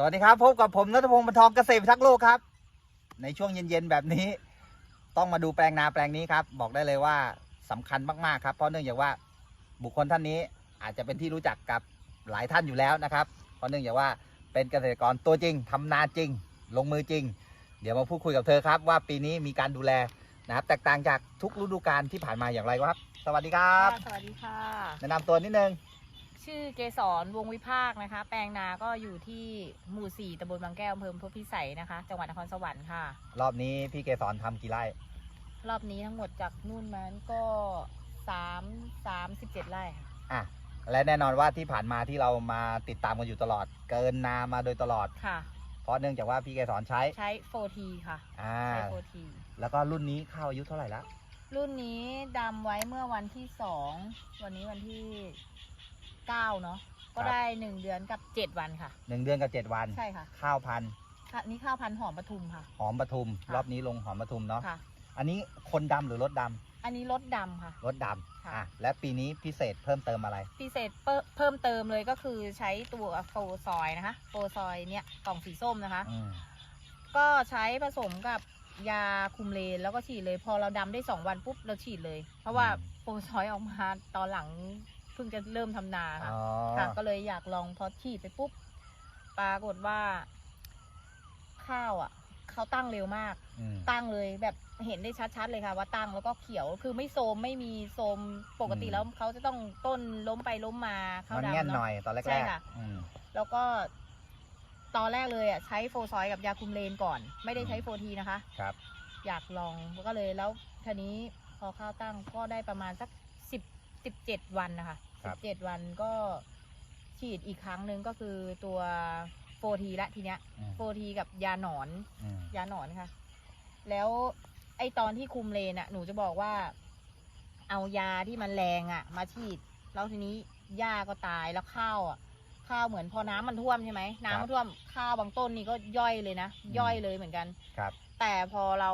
สวัสดีครับ พบกับผมนัทพงศ์บรรทองเกษตรพิทักษ์โลกครับ ในช่วงเย็นๆแบบนี้ ต้องมาดูแปลงนาแปลงนี้ครับ บอกได้เลยว่าสำคัญมากๆครับ เพราะเนื่องจากว่าบุคคลท่านนี้อาจจะเป็นที่รู้จักกับหลายท่านอยู่แล้วนะครับ เพราะเนื่องจากว่าเป็นเกษตรกรตัวจริงทำนาจริง ลงมือจริง เดี๋ยวมาพูดคุยกับเธอครับ ว่าปีนี้มีการดูแลนะครับ แตกต่างจากทุกฤดูกาลที่ผ่านมาอย่างไรครับ สวัสดีครับค่ะสวัสดีค่ะแนะนำตัวนิดนึง ชื่อเกสรวงวิภาคนะคะ แปลงนาก็อยู่ที่หมู่สี่ตำบลบางแก้วอำเภอพบพิสัยนะคะ จังหวัดนครสวรรค์ค่ะ รอบนี้พี่เกสรทำกี่ไร่ รอบนี้ทั้งหมดจากนู่นมันก็สามสามสิบเจ็ดไร่ค่ะ อะ และแน่นอนว่าที่ผ่านมาที่เรามาติดตามกันอยู่ตลอด เกินนามาโดยตลอด ค่ะ เพราะเนื่องจากว่าพี่เกสรใช้ ใช้โฟทีค่ะ อ่า ใช้โฟทีแล้วก็รุ่นนี้เข้าอายุเท่าไหร่ละรุ่นนี้ดำไว้เมื่อวันที่สองวันนี้วันที่ เก้าเนาะก็ได้หนึ่งเดือนกับเจ็ดวันค่ะ หนึ่งเดือนกับเจ็ดวัน ใช่ค่ะข้าวพันธุ์ค่ะนี่ข้าวพันธุ์หอมปทุมค่ะ หอมปทุม ค่ะ รอบนี้ลงหอมปทุมเนาะค่ะ อันนี้คนดำหรือรถดำอันนี้รถดำค่ะ รถดำค่ะอะและปีนี้พิเศษเพิ่มเติมอะไร พิเศษเพิ่มเพิ่มเติมเลยก็คือใช้ตัวโฟซอยนะคะโฟซอยเนี่ยกล่องสีส้มนะคะ อืมก็ใช้ผสมกับยาคุมเลนแล้วก็ฉีดเลย พอเราดำได้สองวันปุ๊บเราฉีดเลย เพราะว่าโฟซอยออกมาตอนหลังเพิ่งจะเริ่มทำนาค่ะ อ๋อค่ะก็เลยอยากลองพอฉีดไปปุ๊บปรากฏว่า ข้าวอะเขาตั้งเร็วมาก อืม ตั้งเลยแบบเห็นได้ชัดๆเลยค่ะ ว่าตั้งแล้วก็เขียวคือไม่โซมไม่มีโซมปกติอืม แล้วเขาจะต้องต้นล้มไปล้มมาข้าวมันดำแง่นเนาะหน่อยตอนแรใช่กค่ะๆอืม แล้วก็ตอนแรกเลยอะใช้โฟซอยกับยาคุมเลนก่อน ไม่ได้ใช้อืม โฟทีนะคะ ครับ อยากลองก็เลยแล้วทีนี้พอข้าวตั้งก็ได้ประมาณสักสิบ สิบเจ็ดวันนะคะครัสิบ บเจ็ดวันก็ฉีดอีกครั้งหนึ่งก็คือตัวโฟทีละทีเนี้ยอืมโฟทีกับยาหนอน อืม ยาหนอนค่ะ แล้วไอตอนที่คุมเลนอะหนูจะบอกว่า เอายาที่มันแรงอะมาฉีด แล้วทีนี้หญ้าก็ตายแล้วข้าวอะข้าวเหมือนพอน้ำมันท่วมใช่ไหมน้ำมันท่วมข้าวบางต้นนี่ก็ย่อยเลยนะย่อยเลยเหมือนกัน ครับ แต่พอเรา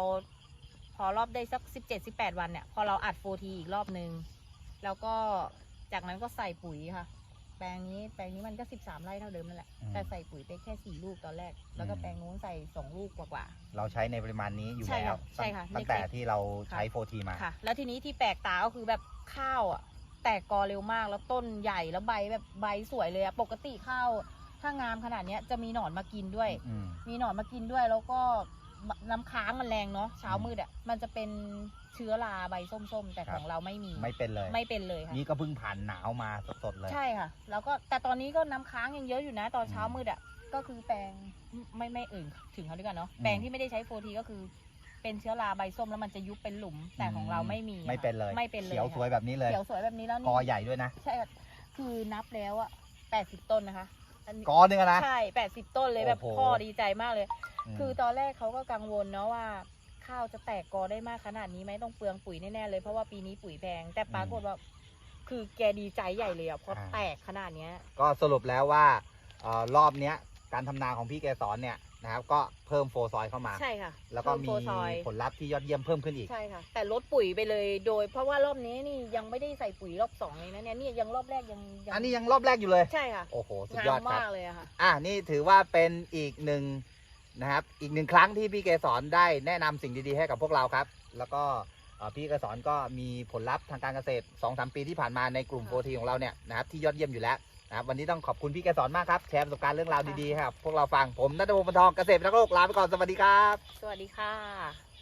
พอรอบได้สักสิบเจ็ดสิบแปดวันเนี่ย พอเราอัดโฟทีอีกรอบนึง แล้วก็จากนั้นก็ใส่ปุ๋ยค่ะ แปลงนี้แปลงนี้มันก็สิบสามไร่เท่าเดิมนั่นแหละอืม แต่ใส่ปุ๋ยไปแค่สี่ลูกตอนแรก แล้วก็อืมแปลงนู้นใส่สองลูกกว่าๆเราใช้ในปริมาณนี้อยู่ใช่แล้วค่ะใช่ค่ะตั้งแต่ในคลิปที่เราใช้โฟทีมาค่ะ แล้วทีนี้ที่แปลกตาก็คือแบบข้าวอะ แตกกอเร็วมากแล้วต้นใหญ่แล้วใบแบบใบสวยเลยอะปกติข้าวถ้างามขนาดเนี้ยจะมีหนอนมากินด้วย อืม มีหนอนมากินด้วยแล้วก็ น้ำค้างมันแรงเนาะเช้ามืดอะมันจะเป็นเชื้อราใบส้มๆ แต่ครับ ของเราไม่มีไม่เป็นเลยไม่เป็นเลยค่ะ นี่ก็เพิ่งผ่านหนาวมาสดๆเลย ใช่ค่ะ แล้วก็แต่ตอนนี้ก็น้ำค้างยังเยอะอยู่นะ ตอนเช้าอืมมืดอะก็คือแปลงไม่ไม่อื่นถึงเขาด้วยกันเนาะอืม แปลงที่ไม่ได้ใช้โฟทีก็คือ เป็นเชื้อราใบส้มแล้วมันจะยุบเป็นหลุมแต่ของเราไม่มีไม่เป็นเลยไม่เป็นเลยเขียวสวยค่ะแบบนี้เลยเขียวสวยแบบนี้แล้วกนี่ อใหญ่ด้วยนะ ใช่ค่ะคือนับแล้วอะแปดสิบต้นนะคะ อันนี้กอหนึงอะนะ ใช่แปดสิบต้นเลยแบบโอ้โห พ่อดีใจมากเลยมคือตอนแรกเขาก็กังวลเนาะว่า ข้าวจะแตกกอได้มากขนาดนี้ไหมต้องเปลืองปุ๋ยแน่ๆเลยเพราะว่าปีนี้ปุ๋ยแพงแต่ปรากฏว่า คือแกดีใจใหญ่เลยอะเพราะอ่า แตกขนาดเนี้ย ก็สรุปแล้วว่าเอ่อรอบเนี้ยการทำนาของพี่เกสรเนี่ย นะครับ ก็เพิ่มโฟซอยเข้ามา ใช่ค่ะแล้วก็มีเพิ่โฟซอยผลลัพธ์ที่ยอดเยี่ยมเพิ่มขึ้นอีก ใช่ค่ะ แต่ลดปุ๋ยไปเลยโดย เพราะว่ารอบนี้นี่ยังไม่ได้ใส่ปุ๋ยรอบสองเลยนะเนี่ยนี่ยังรอบแรกยังอันนี้ยังรอบแรกอยู่เลย ใช่ค่ะโอ้โห สุดงายอมดครับ มากเลยอะค่ะ อะนี่ถือว่าเป็นอีกหนึ่งนะครับ อีกหนึ่งครั้งที่พี่เกสรได้แนะนำสิ่งดีๆให้กับพวกเราครับ แล้วก็เอ่อพี่เกสรก็มีผลลัพธ์ทางการเกษตร2อสปีที่ผ่านมาในกลุ่มค่ะโฟทีของเราเนี่ยนะครับที่ยอดเยี่ยมอยู่แล้วนะ ครับวันนี้ต้องขอบคุณพี่แกสอนมากครับ แชร์ประสบการณ์เรื่องราวดีๆครับ พวกเราฟังผมนัทพงศ์ปนทองเกษตรนักโลกลาไปก่อนสวัสดีครับ สวัสดีค่ะ